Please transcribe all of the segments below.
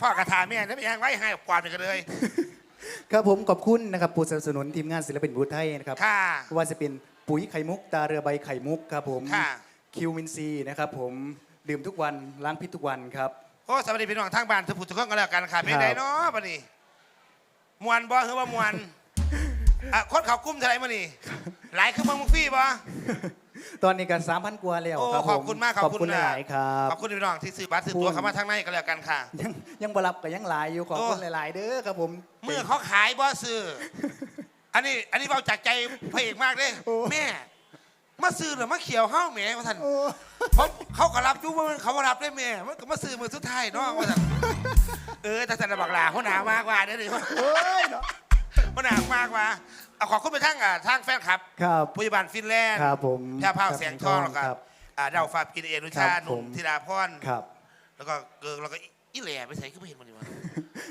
พ่อกระถาแม่นั่นไม่ยังไว้ให้กวาดไปกันเลย ครับผมขอบคุณนะครับผู้สนับสนุนทีมงานศิลปินบูไทยนะครับค่ะ ว่าจะเป็นปุ๋ยไข่มุก ตาเรือใบไข่มุกครับผมค่ะ คิวมินซีนะครับผมดื่มทุกวันล้างพิษทุกวันครับ โอ้สวัสดีพี่น้องทางบ้านทุกผู้ทุกคนกันแล้วกันค่ะเป็นไงเนาะบัดนี้มวนบ่คือว่ามวนอะคนเขากุ้มเท่าไหร่มานี่หลายคือเมืองมุกฟี่บ่ ตอนนี้กันสามพันกว่าแล้วโอ้ครับขผอบคุณมากขอบคุณหลายๆครับ ขอบคุณพี่น้องที่ซื้อบัตรซื้อตั๋วเข้ามาทางในกันแล้วกันค่ะ ยังยังบรับกับยังหลายอยู่ขอบคุณโอ้ หลาย ๆ เด้อครับผม เมื่อเขาขายบ่ซื้อ อันนี้ อันนี้เบาจากใจพระเอกมากเลยโอ้ แม่ มาซื้อหรือมาเขียวเฮ้าแหม่มาท่านโอ้เขาเขาก็รับอยุ่ว่าเขาก็รับได้แม่มันก็มาซื้อมือสุดท้ายเนาะมาท่านเออแต่สันบักหลาเขาหนามากกว่าเด้อดิเอ้ยเนาะเขา หนามากกว่าเอาขอบคุณไปทั้งอ่าทางแฟนคลับครับพยาบาลฟินแลนด์ครับผมแพร่พราวเสียงทองแล้วก็ครับอ่าดาวฟ้ากินเอนุชาครับหนุ่ผม มธิดาพรครับ แล้วก็เกิงแล้วก็อีแหล่ไปใส่ก็ไม่เห็นมันดีวะ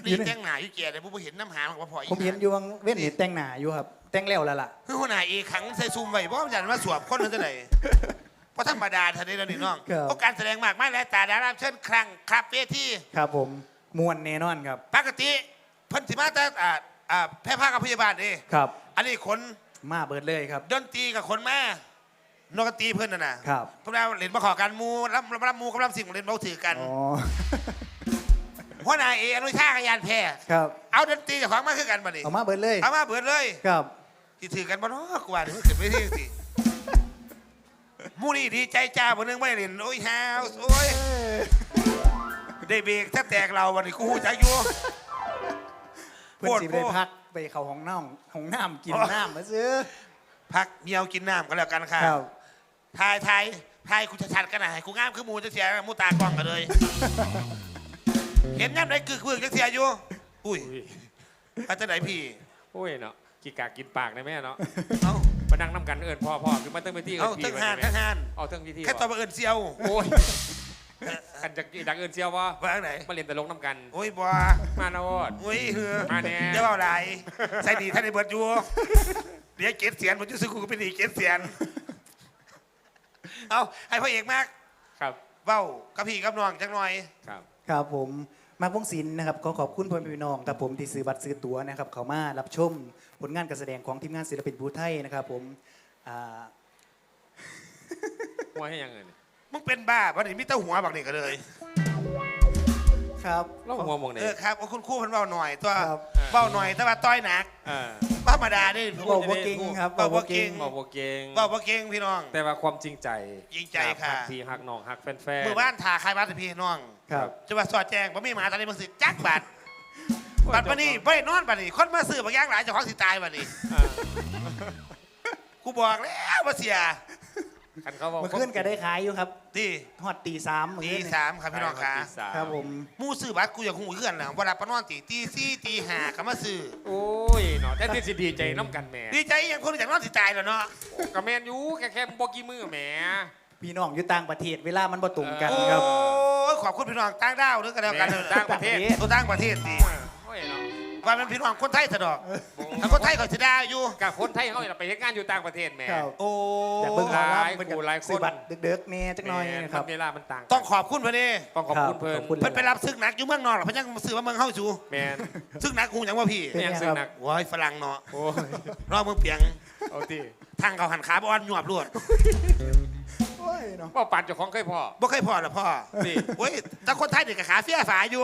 อยู่นี่ในแจ้งหนาอยู่แก่เลยผู้บ่เห็นน้ำหามันก็พออีผมเห็นอยู่ว่าเว้นเห็นแต่งหน้าอยู่ครับ แต่งแล้วแล้วล่ะ คือหัวหน้าเอขังใส่ซูมไว้เพราะมันอยากมาสวบคนนั้นจะไหนเพราะธรรมดาทันนี้แล้วนี่น้องครับ เพราะการแสดงมากไม่แล้วแต่ดาราเช่นครั้งครับเวที ครับผมมวนแน่นอนครับ ปกติเพันธิมาแต่อ่า อ่าแพร่ภาคกับพยาบาลเองครับ อันนี้คนมาเบิดเลยครับ ดนตรีกับคนแม่นกกระตีเพื่อนน่ะนะครับพวกเราเล่นมาขอกันมูรับรับรับมูกับรับสิ่งเล่นเราถือกันอ๋อ หัวหน้าเออนุชาขยานแพร่ครับเอาดนตรีจากของมาคือกันบัดนี้เอามาเบิดเลยเอามาเบิดเลยครับที่ถือกันบ่เนาะกูว่าเดี๋ยวมันขึ้นไปที่สิหมู่นี่ดีใจจ้าบ่นึงไม่ได้เล่นโอ้ยฮาวโอ้ย ได้เบรกแทบแตกเราวันนี้กูฮู้จักอยู่ เพื่อนสิโคตรได้พักไปเขาห้องน้ำห้องน้ำกินน้ำมาซื้อ พักเมียวกินน้ำกันแล้วกันค่ะครับ ทายทายทายกูชัดๆกันหน่อยกูงามคือหมูจะเสียหมูตากล้องกันเลย เห็นย่ำได้กึกวึกจะเสียอยู่ อุ้ยอาจจะไหนพี่โอ้ยเนาะกินกากกินปากนะแม่เนาะเอ้ามานั่งน้ำกันเอิญพ่อพ่อคือมันต้องไปที่เอิเอ้าญพี่ทั้งไปหานแม่ทั้งหานเอาทั้งพิธีแค่ตอนมาเอินเซียว โอ้ย กันจะดักเอิญเชียวว่าว่าอันไหนมาเรียนตลกน้ำกันโอ้ยบัวมาโนดโอ้ยเหือมาแน่เดี๋ยวเอาไรใส่ดีท่านในเบิร์ดอยู่เดี๋ยวเกตเสียนผมจะซื้อกูก็เป็นดีเกตเสียนเอาให้พ่อเอกมากครับเบ้ากับพี่กับน้องจังหน่อยครับครับผมมากวงศิลป์นะครับขอขอบคุณพ่อแม่พี่น้องครับผมที่ซื้อบัตรซื้อตั๋วนะครับเขามารับชมผลงานการแสดงของทีมงานศิลปินบูไทยนะครับผมอ่าหัวให้ยังไงเนี่ย มึงเป็นบ้าวันนี้มิเตอร์หัวบักนี่ก็เลย ครับ เราหัวมองเนี่เอยอครับเอาคุณครู่เพันเบาหน่อยตัวครับ เบาหน่อยแต่ว่าต้อยหนักเออธรรมดานี่เว้าบ่เก่งครับเว้าบ่เก่งบอกว่าเก่งเบาบ่เก่งพี่น้อง แต่ว่าความจริงใจจริงใจค่ะ หักพี่หักน้องหักแฟนๆเมื่อบ้านถ่าใครบ้านแต่พี่น้องครับ จะว่าสอดแจ้งว่ามีหมาตอนนี้มึงสิจักบัตรบัตรปนี่ไม่นอนบัตรนี่คนมาซื้อบางอย่างหลายเจ้าของสิตายบัตรนี่อ่า กูบอกแล้วว่าเสีย คันเขาบอกเมื่อคืนก็ได้ขายอยู่ครับที่ฮอดตีสามเมื่อตีคืนนี่สามครับพี่น้องค่ะตีสามครับผมหมู่ซื้อบัตรกูอยากหูเพื่อนแหละเวลาปนอนตีตีสี่ตีห้าก็มาซื้อโอ้ยเนาะแต่ที่สิดีใจน้ำกันแหม่ดีใจอยังคนอยากนอนสิตายแล้วเนาะกับแมนอยูแค่แค่บอกกี่มือแหมพี่น้องอยู่ต่างประเทศเวลามันบ่ตรงกันโอ้ครับยขอบคุณพี่น้องต่างดาวด้วยกันแล้วกันแม่ต่างประเทศตัวต่างประเทศดีโอ้ยเนาะ ว่าเป็นพี่น้องคนไทยสะดอกถ้าคนไทยก็จะได้อยู่ กับคนไทยเขาเนี่ยไปเฮ็ดงานอยู่ต่างประเทศแหม่ ครับ โอ้อยากเบิ่งหมอหลายลำเพิ่นคู่ก็หลายคน ซื้อบัตรเด็กๆแน่จักหน่อยแหม่นะครับเวลามันต่างต้องขอบคุณเพื่อนนี่ต้องขอบคุณเพิ่ขนอบคุณ เพิ่นไปรับซึกหนักอยู่เมืองนอกหรอเพิ่นยังมาซื้อว่าเมืองเฮาจูแมนซึกหนักกูยังว่าพี่เป็นไงแม่นซึ่งหนักว้ายฝรั่งเนาะโอ้ยรอบเมืองเปียงเอาที่ทางเขาหันขาบอ่อนหยวบรวดโอ้ยเนาะเป้าปันเจ้าของเคยพ่อบ่เคยพอหรอพ่อนี่ โอ้ยแต่คนไทยเด็กกับขาเฟี้ยฝาอยู่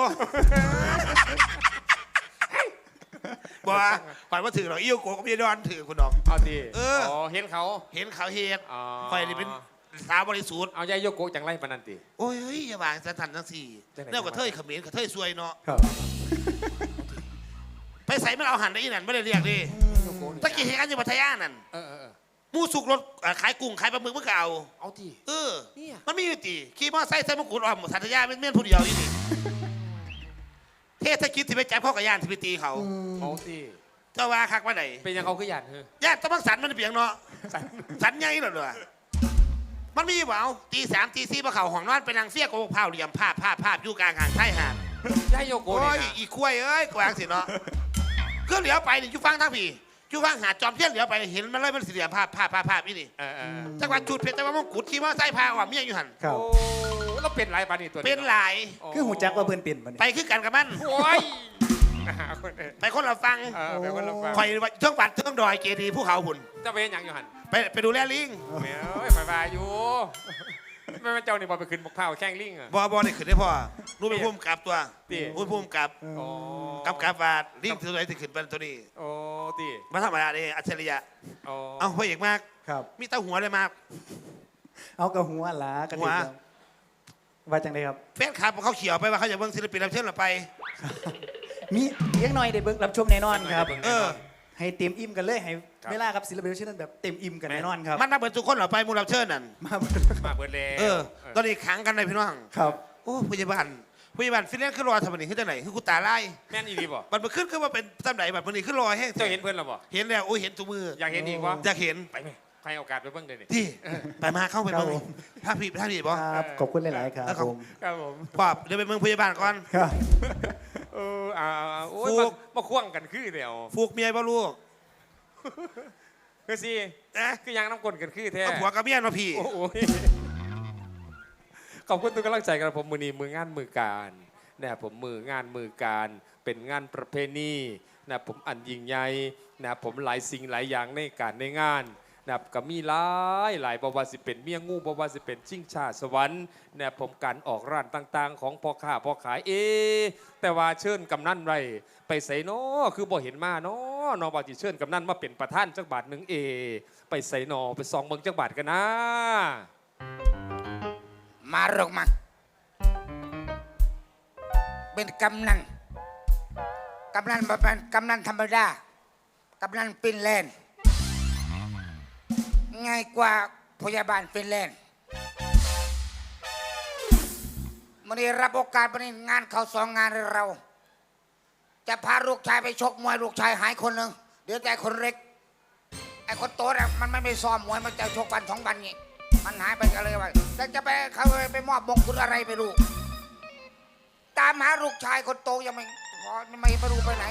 บ่ว่าก่อนว่าถือหรอกอิ่วโกก็ไม่ได้ดอนถือคุณดอก เอาที่เอออ๋อเห็นเขา เห็นเขาเฮ็ดอ๋อคอยนี่เป็นสาวบริสุทธิ์เอายายโยโกะจังไรปานนันติ โอ้ยเฮ้ยอย่าวางสันทันทั้งสี่จังไหน เนี่ยกระเทยเขมิ้นกระเทยซวยเนาะครับไปใส่มันเอาหันได้อีนั่นไม่ได้เรียกดิโยโกะนี่ตะกี้เห็นกันอยู่พัทยานั่นเออเออเออหมูสุกรถอ่าขายกุ้งขายปลาหมึกเมื่อเก่าเอาที่เออ เนี่ย มันมีอยู่ตีขี่มอไซค์ใส่มะกรูดอ้อมสัตยาเป็นเมียนผู้เดียวนี่นี่ เทศกิจที่ไปจับพ่อกระยานที่ไปตีเขาเอาที่เจ้าว่าคักว่าไหนเป็นยังเขาคือหยันเฮ้ยญาติตะบังสันมันเปียงเนาะสันสันใหญ่เหรอเด้อมันมีเปล่าตีสามตีสี่มาเข่าห้องนอนไปนางเฟี้ยกโอ้เผาเหลี่ยมภาพภาพภาพอยู่กลางหางไทยหาดยายโยโกะโอ้ยนี่นะอีกล้วยเอ้ยกวางสิเนาะก็เหลียวไปนี่อยู่ฟังทั้งพี่อยู่ฟังหาดจอมเทียนเหลียวไปเห็นมันเลยมันสี่เหลี่ยมภาพภาพภาพภาพนี่นี่เออเออจังหวัดจุดเพชรจังหวัดมงกุฎขี่มอไซค์พาว่าเมียอยู่หัน ครับโอ้เราเป็นไรปานนี่ตัวเป็นหลาย คือหูจักว่าเพื่อนเปลี่ยนบ่ไปเนี่ยคือกันกับมัน โอ้ยหาคนเอ่ยไปคนละฟังเออเป็นคนละฟังคอยเชื่องบัดเชื่องดอยเกดีภูเขาหุ่นจะเป็นหยังอยู่หันไปไปดูแลลิงแหมเอ้ยไปบายอยู่ไม่เป็นเจ้านี่บอไปขึ้นบกเผาแข่งลิงอะบอบอได้ขึ้นได้พ่อรู้เป็นพุ่มกับตัวติรู้พุ่มกับโอ้กับกับว่าลิงตัวไหนที่ขึ้นเป็นตัวนี้โอ้ตีมาธรรมดาเลยอัจฉริยะโอ้เอาพ่อเอกมากครับมีเต้าหัวเลยมาก เอากระหัวหลากระหัวเด็น ว่าจังไดครับ แฟนคลับเขาเขียวไปว่าเขาจะเบิ่งศิลปินรับเชิญเราไป มีเลี้ยงหน่อยได้เบิ่งรับชมแน่นอนครับเออ ให้เต็มอิ่มกันเลยให้เวลากับศิลปินรับเชิญแบบเต็มอิ่มกันแน่นอนครับมันนับเป็นทุกคนเหราไปมูรับเชิญนั่นมาเบิ่งมาเบิดแล้วเออ ตอนนี้ขังกันในพี่น้อง ครับ โอ้พยาบาลพยาบาลฟินแลนด์ขึ้นรอทำไมนี่ขึ้นจากไหนคือกูตาไล่แม่นอีดีบ่มันมาขึ้นขึ้นมาเป็นตำไหนแบบมันนี่ขึ้นรอให้เจ้าเห็นเพื่อนเราบ่เห็นแล้วโอ้ยเห็นตัวมือ อยากเห็นอีกวะอยากเห็นไปไหม ให้โอกาสไปเบิ่งเลยนี่ที่ไปมาเข้าไปครับเบิ่งผมภาพผีภาพผีบ่ ครับ ขอบคุณหลาย ๆ ครับแล้วครับผมครับผมปอบเดี๋ยวไปเมืองพยาบาลก่อน ครับ เอออ่าอ่าโอ้ยฟูมากมาควงกันคือเดียวฟูกเมียบ่ลูกคือสินะคือยังน้ำกลนกันคือแท้ เอาผัวกับเมียมาพี่ โอ้โหขอบคุณทุกกำลังใจกันผมมือนี้มืองานมือการนะผมมืองานมือการเป็นงานประเพณีนะผมอันยิ่งใหญ่นะผมหลายสิ่งหลายอย่างในการในงาน นะก็มีหลายหลายบว่าสิเป็นเมียงูบว่าสิเป็นชิงชาสวรรค์นะผมการออกร้านต่างๆ ของพ่อค้าพ่อขายเอ แต่ว่าเชิญกำนันไรไปใส่นอคือบ่เห็นมาเนาะนอว่าจิเชิญกำนันมาเป็นประธานจักบาทหนึ่งเอ ไปใส่นอไปซองเบิงจักบาทกันนะ มาหรอกมาเป็นกำนันกำนันมาเป็นกำนันธรรมดากำนันฟินแลนด์ ง่ายกว่าพยาบาลฟินแลนด์มันนี้รับโอกาสมันนี้งานเขาสองงานเรา จะพาลูกชายไปชกมวยลูกชายหายคนหนึ่งเดี๋ยวแต่คนเล็ก ไอ้คนโตน่ะมันไม่ไปซ้อมมวยมันจะชกวันสองวันนี้มันหายไปกันเลยว่าแล้วจะไปเขาไปมอบมงกุฎอะไรไปรู้ตามหาลูกชายคนโตยังไม่พอไม่ไม่รู้ไปไหน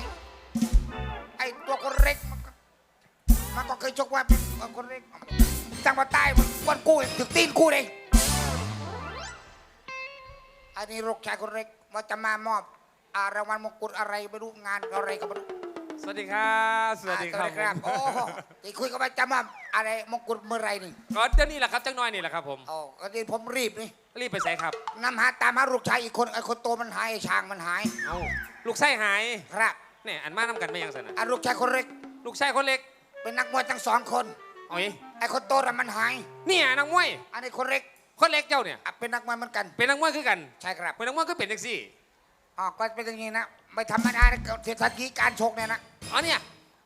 ชกว่าเป็นคนเล็กจังหวัดใต้มันวันกู้ถึงตีนกู้เลยอันนี้ลูกชายคนเล็กว่าจะมามอบอารางวัลมงกุฎอะไรไม่รู้งานอะไรก็ไม่รู้สวัสดีครับสวัสดีครับอ่าโอ้โหที่คุยกันว่าจะมาอะไรมงกุฎเมื่อไรนี่ก็เดี๋ยวนี้แหละครับจังน้อยนี่แหละครับผมโอ้ก็ที่ผมรีบนี่ รีบไปใส่ครับนำหาตามหาลูกชายอีกคนไอ้คนโตมันหายไอ้ช้างมันหายเอาลูกไส้หาย ครับ เนี่ยอันมาน้ำกันไม่ยังสนะอะลูกชายคนเล็ก ลูกไส้คนเล็ก เป็นนักมวยทั้งสองคนโอ้ยไอ้คนโตน่ะมันหาย เนี่ยนักมวยอันนี้คนเล็กคนเล็กเจ้าเนี่ย อะเป็นนักมวยเหมือนกัน เป็นนักมวยคือกันใช่ครับ เป็นนักมวยก็เป็นแท็กซี่อ๋อ ก็เป็นอย่างนี้นะ ไม่ธรรมดานะเศรษฐกิจการชกเนี่ยนะ อ๋อเนี่ย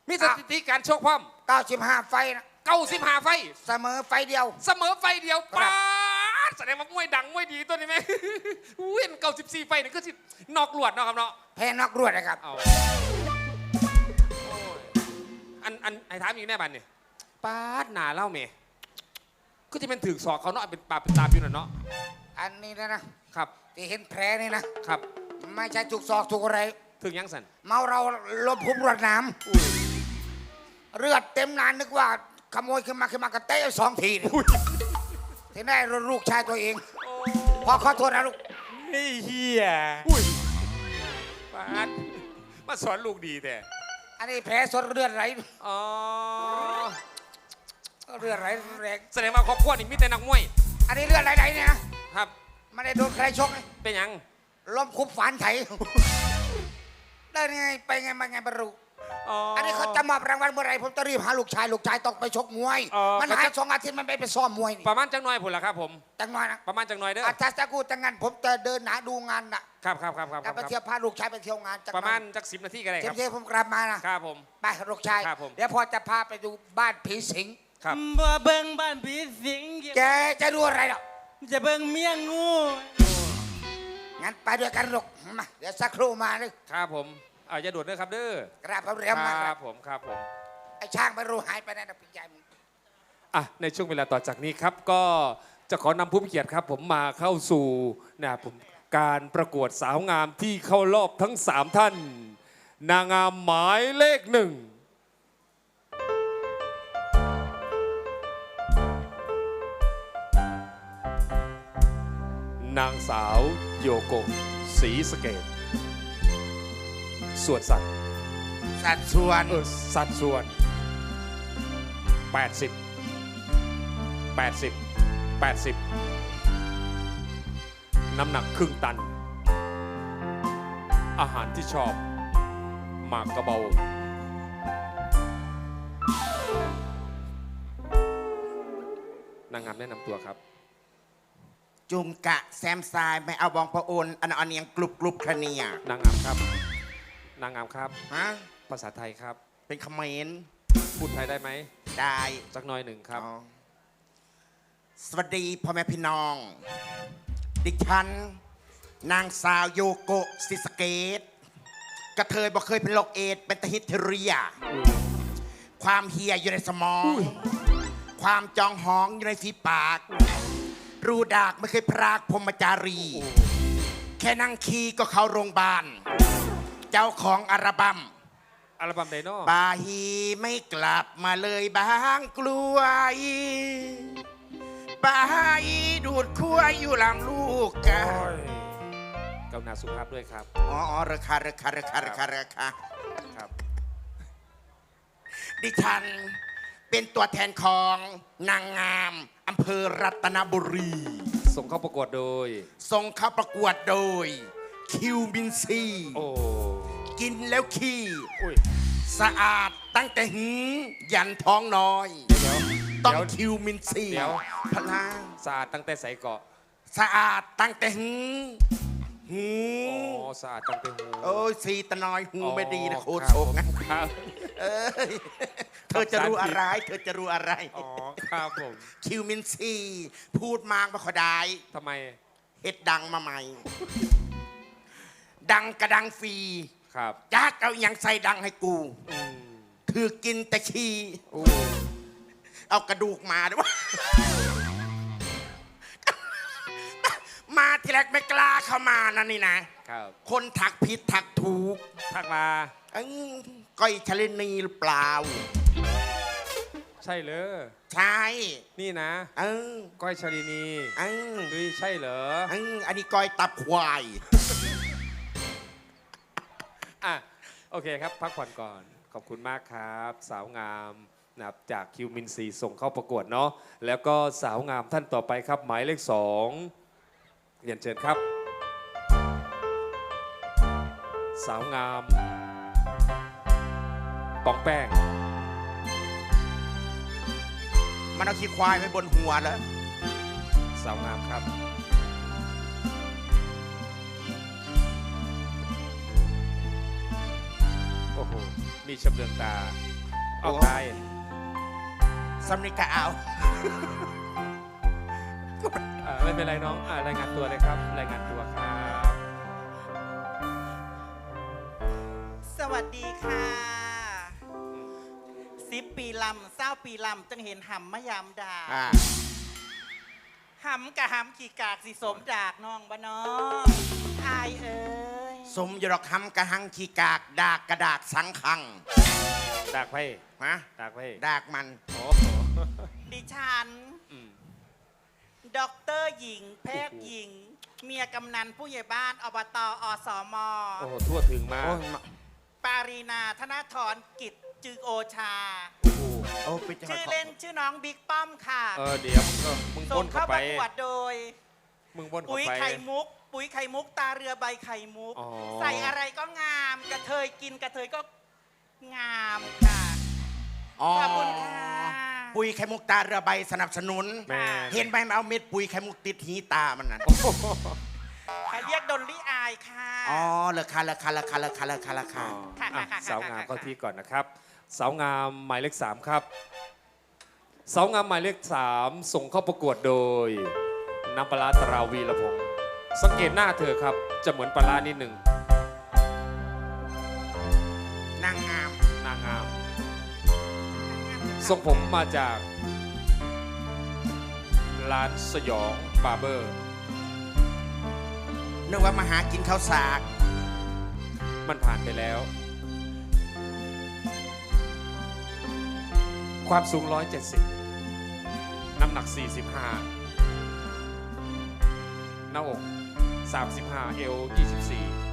มีสถิติการชกพร้อม95 ไฟนะเก้าสิบห้าไฟเสมอไฟเดียว เสมอไฟเดียวครับ ป้าดแสดงว่ามวยดังมวยดีตัวนี้ไหม เว้นเก้าสิบสี่ไฟนี่ก็สินอกหลวดเนาะครับเนาะ แพ้นอกรวดนะครับ เอาโอ้ย อันอันไอ้ถามอีกแน่บันเนี่ยป้าดหนาเล่าเมก็จะเป็นถือศอกเขาเนาะเป็นปากเป็นตาอยู่น่ะเนาะอันนี้นะนะครับ ที่เห็นแผลนี่นะ ครับไม่ใช่ถูกศอกถูกอะไร ถึงยังสันเมาเราลมพุ่มรวดน้ำเลือดเต็มนานนึกว่าขโมยขึ้นมาขึ้นมากระเตะสองทีนี่ที่ได้ลูกชายตัวเอง พอขอโทษนะลูกเฮ้ยเฮียอุ้ยป้าดมาสอนลูกดีแต่ อันนี้แผลสดเลือดไหลอ๋อเลือดไหลแรงแสดงว่าครอบครัวนี่มีแต่นักมวย อันนี้เลือดไหลๆเนี่ยนะครับ ไม่ได้โดนใครชกนะเป็นหยังล้มคุบฝานไถได้ไงไปไงมาไงบรรลุอ๋ออัอันนี้เขาจะมอบรางวัลเมื่อไหรผมจะรีบหาลูกชายลูกชายต้องไปชกมวยอ๋อมันเขาหายจะสองอาทิตย์มันไม่ไปซ้อมมวยนี่ประมาณจังน้อยผุนละครับผม จังน้อยนะประมาณจังน้อยเด้ออาถ้าจะกูจังงั้นผมจะเดินหาดูงานนะ ครับครับครับครับคจะรับไปเที่ยวพาลูกชายไปเที่ยวงานจังประมาณจักสิบนาทีก็ได้คเที่ยรัวบเที่ยวผมกลับมานะ ครับผม ไปลูกชาย ครับผม เดี๋ยวพอจะพาไปดูบ้านผีสิง ครับ บ่เบิ่งบ้านผีสิงแกจะดูอะไรหรอกจะเบิ่งเมียงู งั้นไปด้วยกันลูกมาเดี๋ยวสักครู่มาเลยครับผมอ่าอย่าด่วนเด้อครับเด้อกราบพระเรียมมาคครัรับบผมครับผม ไอ้ช่างไม่รู้หายไปไหนนะพี่ใหญ่มึง อะในช่วงเวลาต่อจากนี้ครับก็จะขอนำผู้มีเกียรติครับ ผมมาเข้าสู่นะผม การประกวดสาวงามที่เข้ารอบทั้ง 3 ท่าน นางงามหมายเลขหนึ่งนนางสาวโยโกะศรีสะเกตส่วนสัตว์สัดส่วนเออสัดส่วน 80 80 80 น้ำหนักครึ่งตัน อาหารที่ชอบหมากกระเบา นางงามแนะนำตัวครับ จุมกะแซมซายไม่เอาบองพระโอนอันอันเนียงกรุบกรุบคะเนียนางงามครับ นางงามครับ ฮะภาษาไทยครับ เป็นเขมรพูดไทยได้ไหมได้สักหน้อยหนึ่งครับ อ๋อสวัสดีพ่อแม่พี่น้อง ดิฉัน นางสาวโยโกะซิสเกต กระเทยบอกเคยเป็นโรคเอดส์เป็นตะฮิตเทเรีย ความเฮียอยู่ในสมอง ความจองหองอยู่ในฝีปาก รูดากไม่เคยพรากพรหมจารี แค่นั่งคีก็เข้าโรงพยาบาล เจ้าของอัลบั้ม อัลบั้มไดโน่ บาฮีไม่กลับมาเลยบางกลวย บาฮีดูดขั้วอยู่หลังลูกกะกรุณาสุภาพด้วยครับ อ๋ออ๋อราคาราคาราคาราคาราคาครับ ดิฉันเป็นตัวแทนของนางงามอำเภอรัตนบุรี ส่งเข้าประกวดโดย ส่งเข้าประกวดโดย คิวบินซี โอ้ กินแล้วขี้อุ้ยสะอาดตั้งแต่หืมยันท้องน้อย เดี๋ยว ต้องเดี๋ยวคิวมินซีเดี๋ยว พลางสะอาดตั้งแต่ใส่เกาะสะอาดตั้งแต่หูหูอ๋อสะอาดตั้งแต่หูโอ้ยสีตะนอยหูไม่ดีนะโคตรรับโชกนะผมครับ เอ้ยเธอจะรู้อะไร เธอจะรู้อะไร อ๋อครับผมคิวมินซีพูดมากมาขอได้ทำไมเฮ็ดดังมาใหม่ ดังกระดังฟรีครับยักเอาอยังใส่ดังให้กู อืมถือกินแต่ขี้อู้ เอากระดูกมาด้วย มาทีแรกไม่กล้าเข้ามานั่นนี่นะ ครับคนถักผิดถักถูกทักมาเอ้ยก้อยชลินีหรือเปล่า ใช่เลยใช่นี่นะ เออก้อยชลินีเออเฮ้ยใช่เหรอเอออันนี้ก้อยตับควาย อะโอเคครับ พักผ่อนก่อน ขอบคุณมากครับ สาวงาม นะครับจากคิวมินซีส่งเข้าประกวดเนาะแล้วก็สาวงามท่านต่อไปครับ หมายเลขสองเรียนเชิญครับ สาวงามปองแป้ง มันเอาขี้ควายไปบนหัวแล้วสาวงามครับ โอ้โห มีชำเลืองตา เอาโอ้ตาย สำนิกะเอาอ่าไม่เป็นไรน้องอ่ารายงานตัวเลยครับ รายงานตัวครับ สวัสดีค่ะสิบปีลำเศร้าปีลำจังเห็นหำมะยามด่าอ่าหำกะหำขี่กากสิสมดากน้องบะน้องอายเอ้ยสมยรอกคำกระหังขี้กาก ดากกระดากสังคัง ดากไพ่ฮะ ดากไพ่ดากมัน โอ้โห ดิฉัน อืมด็อกเตอร์หญิง แพทย์หญิง เมียกำนันผู้ใหญ่บ้านอบตอสม โอ้โหทั่วถึงมากโอ้ยมาปารีนาธนาธรกิจจือโอชา โอ้โหโอ้เป็นจังหวัดชื่อเล่นชื่อน้องบิ๊กป้อมค่ะเออเดี๋ยวมึงก็มึงส่บงนเข้าเข้าปไป ระกวดโดย มึงบนเข้าปุ๋ยไป ไข่มุก ปุ๋ยไข่มุก ตาเรือใบไข่มุก อ๋อ ใส่อะไรก็งาม กระเทยกินกระเทยก็งามค่ะอ๋อขอบคุณค่ะ ปุ๋ยไข่มุกตาเรือใบสนับสนุน แม่เห็นไหมมันเอาเม็ดปุ๋ยไข่มุกติดหีตามันนั่นใครเรียกดนลี่อายค่ะ อ๋อเลอคาเลอคาเลอคาเลอคาเลอคาเลอคาอ๋อค่ะอะค่ะค่ะสาวงามค่ะ เข้าค่ะที่ก่อนนะครับ สาวงามหมายเลขสามครับ สาวงามหมายเลขสามส่งเข้าประกวดโดยน้ำปลาร้าตราวีละพงศ์สังเกตหน้าเธอครับ จะเหมือนปลาร้านิดหนึ่ง ทรงผมมาจากร้านสยองบาร์เบอร์ นึกว่ามาหากินข้าวสากมันผ่านไปแล้ว ความสูง 170 น้ำหนัก 45 หน้าอก 35 เอล24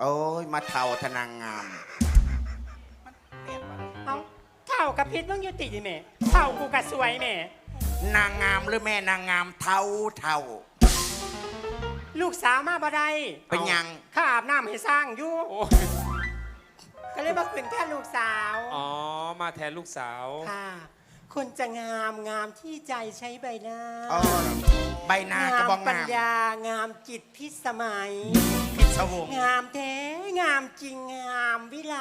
โอ้ย มาเท่าทนางงาม เอาเท่ากับพิษมึงอยุติแม่เท่ากูกับสวยแม่ นางงามหรือแม่นางงามเท่าเท่า ลูกสาวมาบ่ได้เป็นหยัง ข้าอาบน้ำให้สร้างอยู่โอ้ยก็เลยมาขึ้นแท่นลูกสาวอ๋อ มาแทนลูกสาว ค่ะคนจะงามงามที่ใจใช้ใบหน้า อ๋อใบหน้ากระบองปัญงาม ญางามจิตพิสมัย พิศวงงามแท้งามจริงงามวิไล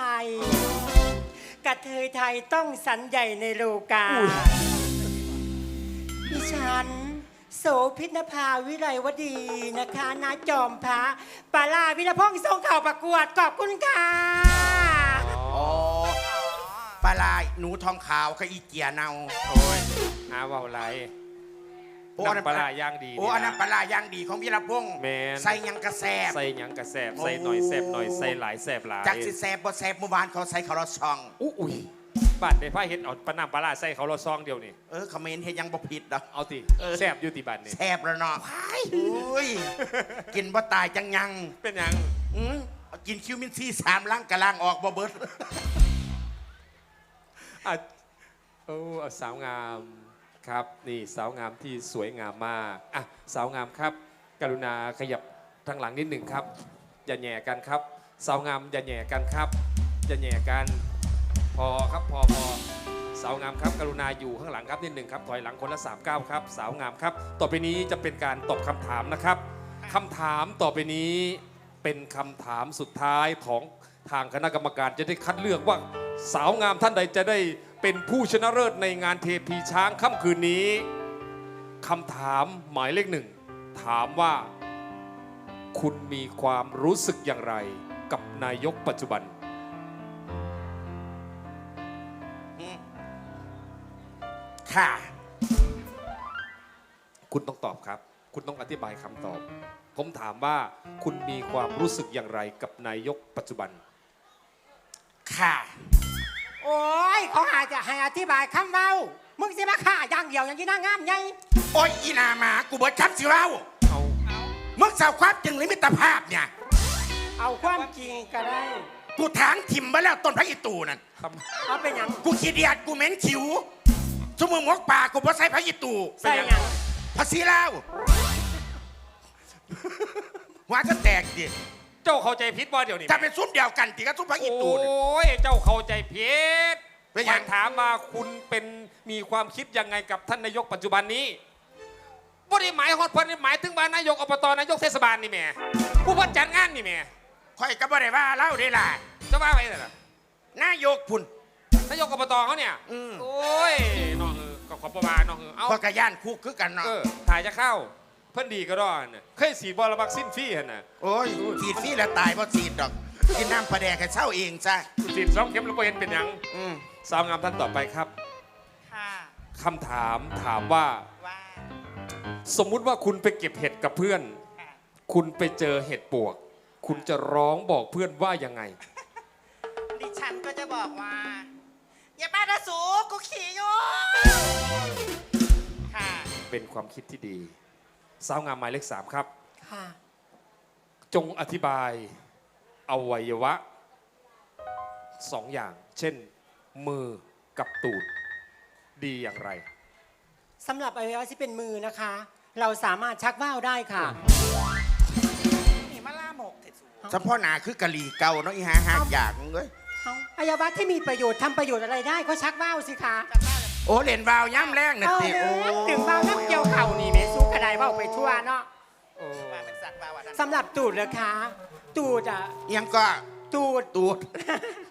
กระเทยไทยต้องสันใหญ่ในโลกาดิฉัน โสพิษนภาวิไลวดีนะคะนาจอมพระปาลาวิรพงษ์ทรงเข่าประกวดขอบคุณค่ะอ๋อปลาลายหนูทองขาวกับอีเกียเนาโอ้ยหาเว่าไร โอ้น้ำปลาร้าย่างดีโอ้อันนั้นปลาลายย่างดีของวีรพงษ์แมนใส่หยังกระแซบใส่หยังกระแสบใส่หน่อยแสบหน่อยใส่หลายแสบหลายจากสิแซบบ่แซบเมื่อวานเขาใส่คาราซอง อุ๊อุ้ยบาดในผ้าเห็ดเอาปลาน้ำปลาร้าใส่เขาเราซองเดียวนี่เออคอมเมนต์เฮ็ดหยังบ่ผิดดอก เอาติแสบอยู่ติบัดนี่แซบแล้วเนาะอุ้ย กินบ่ตายจังยังเป็นหยังอืมกินคิวมินซี่สามล่างกะล่างออกบ่เบิด อะโอ้เอาสาวงาม ครับนี่สาวงามที่สวยงามมากอะสาวงามครับ กรุณาขยับทางหลังนิดหนึ่งครับอย่าแหย่กันครับ สาวงามอย่าแหย่กันครับอย่าแหย่กัน พอครับพอพอสาวงามครับ กรุณาอยู่ข้างหลังครับนิดหนึ่งครับถอยหลังคนละสามก้าครับ สาวงามครับ ต่อไปนี้จะเป็นการตอบคำถามนะครับคำถามต่อไปนี้เป็นคำถามสุดท้ายของทางคณะกรรมการจะได้คัดเลือกว่าสาวงามท่านใดจะได้ เป็นผู้ชนะเลิศในงานเทพีช้างค่ำคืนนี้คำถามหมายเลขหนึ่ง ถามว่า คุณมีความรู้สึกอย่างไรกับนายกปัจจุบัน ค่ะ คุณต้องตอบครับ คุณต้องอธิบายคำตอบ ผมถามว่าคุณมีความรู้สึกอย่างไรกับนายกปัจจุบัน ค่ะ โอ้ยเขาหาจะให้อธิบายคำเว้า มึงสิมาฆ่าอย่างเดียวอย่างที่นางงามไงโอ้ยอีหนาหมากูเบิดคับสิเว้าเอามึงสาวความจึงหรือมิตรภาพเนี่ย เอาความจริงก็ได้ กูถางทิมมาแล้วต้นพระอิตูนั่นคเอาเป็นหยังกูขี้เดียดกูเหม็นขิวสมมือหมวกป่ากูบ่ใส่พระอิตูใส่หยังภาษีลาวว่าจะแตกดิำ เจ้าเข้าใจผิดบ่เดี๋ยวนี้จะเป็นซุ้มเดียวกันติกับซุ้มพระอิโอตูนี่้ยเจ้าเข้าใจผิดเป็นหยังถามมาคุณเป็นมีความคิดยังไงกับท่านนายกปัจจุบันนี้บ่ได้หมายฮอดเพิ่นนี่หมายถึงว่านายกอบตนายกเทศบาลนี่แหม่ผู้ว่าจัดงานนี่แหม่ข่อยก็บ่ได้ว่าเล่าได้ล่ะจะว่าไปน่ะนายกพุ่น นายกอบตเขาเนี่ยอืม โอ้ยน้องเออก็ขอบประมาณน้องเออเอาข่อยก็ย่านคุกคือกันเนาะเออถ่ายจะเข้าเพิ่นดีก็รอดน่ะเคยสีดบอลระบักสิ้นฟรี่หั่นน่ะโอ้ยฉีดฟรีแล้วตายเพราะฉีดดอกกินน้ำปลาแดกให้เช่าเองซะสีดสองเข็มแล้วบ่เห็นเป็นหยังอืมสาวงามท่านต่อไปครับค่ะคำถามถามว่า ว่าสมมุติว่าคุณไปเก็บเห็ดกับเพื่อน ค่ะคุณไปเจอเห็ดปวก คุณจะร้องบอกเพื่อนว่ายังไง ดิฉันก็จะบอกว่า อย่ามาดาสูกูขี่อยู่ค่ะเป็นความคิดที่ดี สาวงามหมายเลขสามครับ ค่ะ จงอธิบายอวัยวะสองอย่าง เช่น มือกับตูด ดีอย่างไร สำหรับอวัยวะที่เป็นมือนะคะ เราสามารถชักว่าวได้ค่ะ นี่มาล่าหมกเถิดสูเฉพาะหนาคือกะหรี่เก่าเนาะอีหาหากอยากมึงเอ้ยเอาอวัยวะที่มีประโยชน์ทำประโยชน์อะไรได้ก็ชักว่าวสิคะจะมาเลยโอ้เล่นวาวย่ำแรงน่ะเออติเด้โอ้อถึงว่าวนักเกี่ยวเข่านี่แม่สู้ก ระไดว่าวไปทั่วเนาะมาเป็นสัตว์วาวาดันสำหรับตูดนะคะตูดอะเอียังก็ตูดตูด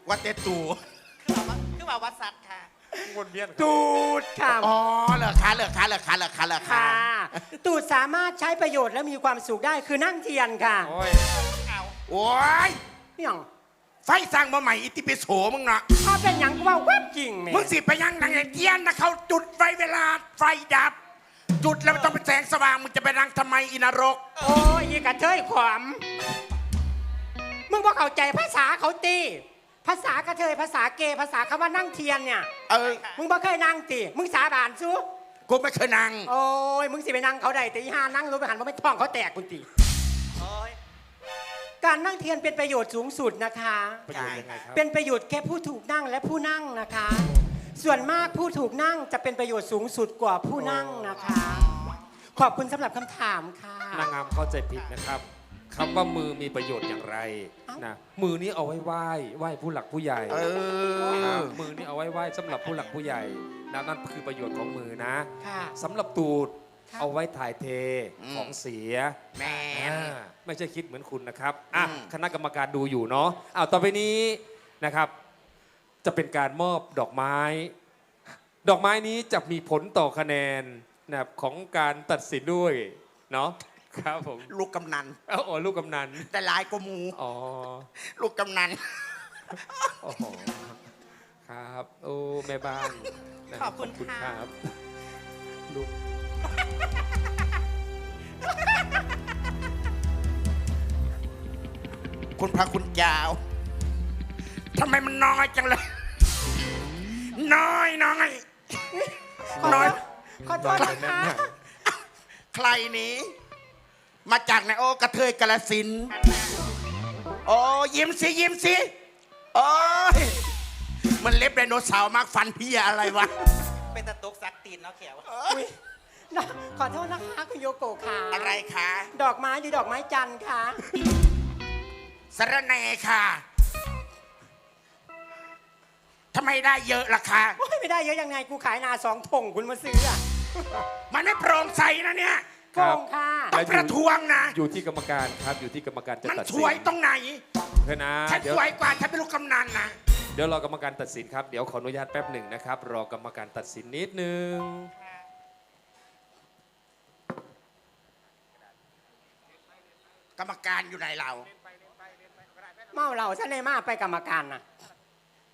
ว่าแต่ตูคือว่าคือว่าวัดสัตว์ค่ะ วนเวียนตูดค่ะอ๋อเหรอคะเหรอคะเหรอคะเหรอคะเหรอคะค่ะ ตูดสามารถใช้ประโยชน์และมีความสุขได้คือนั่งเทียนค่ะโอ้ยเอาโอ้ยอย่างไฟสร้างมาใหม่อิติปิโสมึงเนาะถ้าเป็นอย่างก็ว่าเว็บจริงแม่มึงสิไปยังนังไอ้เทียนนะเขาจุดไฟเวลาไฟดับ จุดแล้วมันต้องเป็นแสงสว่าง มึงจะไปนั่งทำไมอินรก โอ้ยอีกระเทยขวามมึงบอกเข้าใจภาษาเขาตีภาษากระเทยภาษาเกย์ภาษาคำว่านั่งเทียนเนี่ย เออ มึงบ่เคยนั่งติมึงสาบานซูกูไม่เคยนั่ง โอ้ยมึงสิไปนั่งเขาได้แต่อีห้านั่งรถไปหันมาไม่ท้องเขาแตกคุณติโอ้ยการนั่งเทียนเป็นประโยชน์สูงสุดนะคะ ประโยชน์ยังไงครับ เป็นประโยชน์แค่ผู้ถูกนั่งและผู้นั่งนะคะ ส่วนมากผู้ถูกนั่งจะเป็นประโยชน์สูงสุดกว่าผู้นั่งนะคะ ขอบคุณสำหรับคำถามค่ะ นางงามเข้าใจผิดนะครับคำว่ามือมีประโยชน์อย่างไรเอ้านนะมือนี้เอาไว้ไหว้ไหว้ผู้หลักผู้ใหญ่เอครัอบมือนี้เอาไว้ไหว้สำหรับผู้หลักผู้ใหญ่นะนั่นคือประโยชน์ของมือนะค่ะสำหรับตูดครับเอาไว้ถ่ายเทอืมของเสียแมนอ่าไม่ใช่คิดเหมือนคุณนะครับอะอืมคณะกรรมการดูอยู่เนาะอ้าวต่อไปนี้นะครับ จะเป็นการมอบดอกไม้ ดอกไม้นี้จะมีผลต่อคะแนนนะครับของการตัดสินด้วยเนาะครับผมลูกกำนันเอ้าอ๋อลูกกำนันแต่หลายกว่าหมูอ๋อลูกกำนันโอ้โหครับโอ้แม่บ้านนะขอบคุณคค่ะรับลูกคุณพระคุณเจ้า ทำไมมันน้อยจังเลย น้อยน้อยน้อย ขอโทษนะคะ ใครนี้ มาจากไหนโอ้กระเทยกระสินธุ์โอ้ยิ้มสิยิ้มสิโอ้ยมันเล็บไดโนเสาร์มากฟันพี่อะไรวะเป็นตะตุกซักตีนเนาะเขียวอุ๊ยนะขอโทษนะคะคุณโยโกะค่ะอะไรคะ ดอกไม้หรือดอกไม้จันทร์ค่ะสระแหนค่ะ ทำไมได้เยอะล่ะคะโอ้ยไม่ได้เยอะยังไงกูขายนาสองถงคุณมาซื้ออะมันไม่โปร่งใสนะเนี่ยโกงค่ะต้องประท้วงนะ อยู่ที่กรรมการครับอยู่ที่กรรมการจะมันตัดสสินวยตรงไหนเพื่อนนะฉันเดี๋ยวสวยกว่าฉันเป็นลูกกำนันนะ เดี๋ยวรอกรรมการตัดสินครับเดี๋ยวขออนุญาตแป๊บหนึ่งนะครับรอกรรมการตัดสินนิดนึงกรรมการอยู่ไหนเรา เมาเหล่าฉันในมาไปกรรมการนะ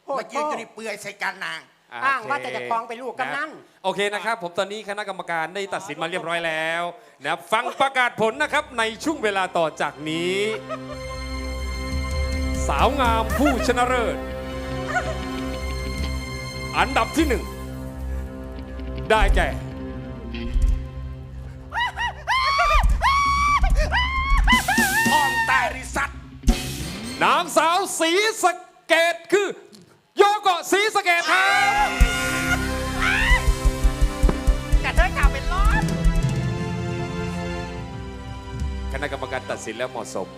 โหดมายืนอยู่ในเปลือยใส่กันนางอ้างโเคว่าแต่จะคล้องไปลูกกำนันโอเคนะครับ ผมตอนนี้คณะกรรมการได้ตัดสินมาเรียบร้อยแล้วนะครับฟังประกาศผลนะครับในช่วงเวลาต่อจากนี้ สาวงามผู้ชนะเลิศอันดับที่หนึ่งได้แก่ ห้องใต้ริสัตนางสาวสีสะเกตคือ โยโกะสีสะเกตครับกระเทยข่าวเป็นร้อนคณะกรรมการตัดสินแล้วเหมาะสม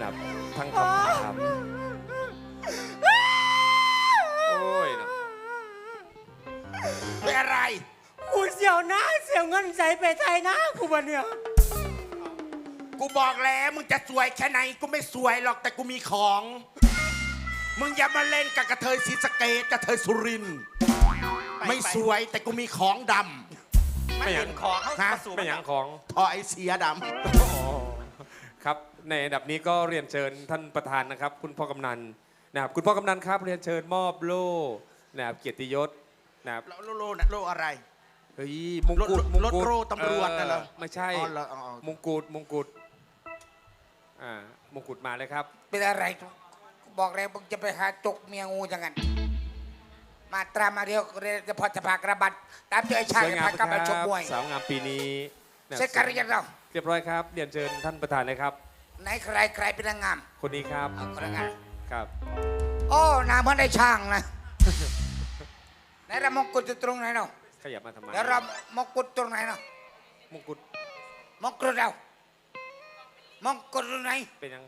นะครับทั้งคำถามโอ้ยนะเป็นอะไร กูเสียวหน้าเสียวเงินใส่ไปไทยนะกูวันเนี่ยกูบอกแล้วมึงจะสวยแค่ไหนกูไม่สวยหรอกแต่กูมีของ มึงอย่ามาเล่นกับกระเทยศรีสะเกดกระเทยสุรินทร์ไม่สวยแต่กูมีของดมันเห็นของเขาฮะมาสู่ไม่หยังของำทอไอเสียดครับ ในอันดับนี้ก็เรียนเชิญท่านประธานนะครับ คุณพ่อกำนันนะครับคุณพ่อกำนันครับเรียนเชิญมอบโล่นะครับเกียรติยศนะครับำโลโลนะโลอะไร เฮ้ยมงกุฎรถมงรถกุฎโล่ตำรวจน่ะเหรอไม่ใช่อ๋อเหรออ๋ออ๋อ มงกุฎมงกุฎอ่ามงกุฎมาเลยครับ เป็นอะไรกู บอกแล้วมึงจะไปหาจกเมียงูจังกันมาตรามาเดียวเรียนจะพอจะพากระบัดตามเจอไอ้ชายสวยงามพาคกลับไปชกรับมวยสาวงามปีนี้นะเสร็จกันหรือยังเรา เรียบร้อยครับเรียนเชิญท่านประธานเลยครับ ไหนใครใครเป็นนางงาม คนนี้ครับเอาคนนางงาม ครับ โอ้นางเหมันได้ช่างนะไหนเรามงกุฎอยู่ตรงไหนเนาะขยับมาทำไมเดี๋ยวเรามงกุฎตรงไหนเนาะมงกุฎมงกุฎเรามงกุฎตรงไหนเป็นยัง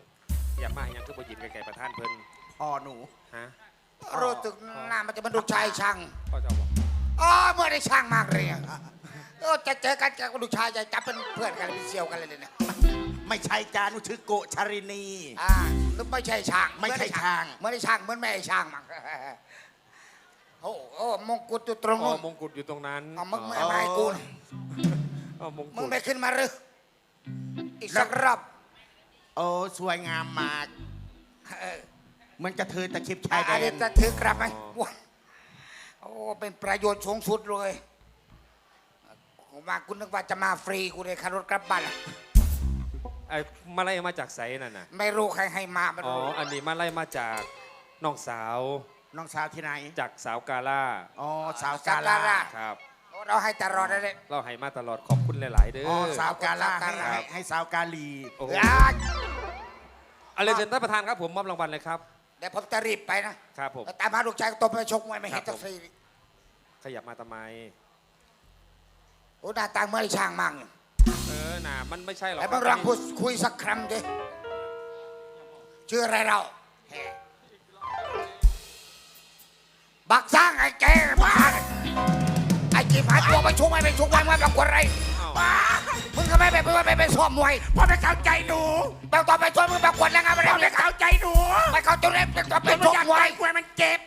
อยากมายังคือบ่ยินไกลๆประธานเพิ่นพ่อหนู ฮะรู้สึกหน้ามันจะเป็นลูกชายช่างพ่อเจ้าบอกอ๋อเมื่อได้ช่างมากเลยอะเออจะเจอกันกับลูกชายจะจับเป็นเพื่อนกันเป็นเซียวกันเลยเนี่ยไม่ใช่จานุชื่อโกะชารินี อ่าหรือไม่ใช่ช่างไม่ใช่ช่างเหมื่อนได้ช่างเหมื่อนไม่ใช่ช่างมั้งโอ้โอ้มงกุฎอยู่ตรงอ๋อนู้นมงกุฎอยู่ตรงนั้นเอามึงไม่อ๋อไม่ให้กูนะอ๋อมงมึงกุฎไม่ขึ้นมาหรืออีกสักรอบ โอ้สวยงามมากเออเหมันกระเทยตะเข็บชายแดอันนี้นจะถือกลับไหมว้าโอ้ เป็นประโยชน์สูงสุดเลยกูมากูนึกว่าจะมาฟรีกูเลยขับรถกลับบ้านละไอ้มาไล่มาจากไสนั่นน่ะ ไม่รู้ใครให้มาไม่อ๋อ รู้อันนี้มาไล่มาจากน้องสาวน้องสาวที่ไหนจากสาวกาล่าอ๋อสาวสากาลาลาล่าครับ เราให้ตลอดเลยเราให้มาตลอดขอบคุณหลาย ๆ เด้ออ๋ออสาวกาลาครัให้บให้ให้สาวกาลีโอ้โหเอ้ยอะไรเชิญท่านประธานครับผมมอบรางวัลเลยครับเดี๋ยวผมจะรีบไปนะครับผมตามหาลูกชายก็ตบไปชกมวยไม่เห็นครัจะบผมฟรีขยับมาทำไมโอ้หน้าตาเหมื่อนไอ้ช่างมั่งเออน่ะมันไม่ใช่หรอกไอ้บังรังพูดคุยสักคำดิชื่ออะไรเราแฮ่บักสร้างไอ้แกบ้าไอ้ จีบหายตัวไปชกมวยไปชกมวยมาประกวดอะไรบ้ามึงทำไมไปไปไปไปซ้อมมวยเพราะไปเข้าใจหนูไปต่อไปชกมึงประกวดแล้วไงไม่ได้ไปเข้าใจหนูไปเข้าใจเล็บไปต่อไปชกมวยมวยมันเจ็บ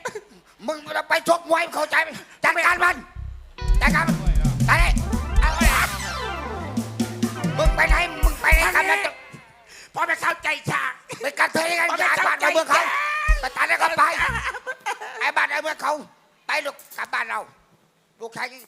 มึงไปชกมวยเข้าใจไหมจัดการมันจัดการมันไปเลยเอาไปอะมึงไปไหนมึงไปไหนกันนะพอไปเข้าใจฉากไปกันเทยกันยานบ้านในเมืองเขาไปตายแล้วก็ไปไอ้บ้านไอ้เมืองเขาไปลูกกลับบ้านเรา Do que a gente...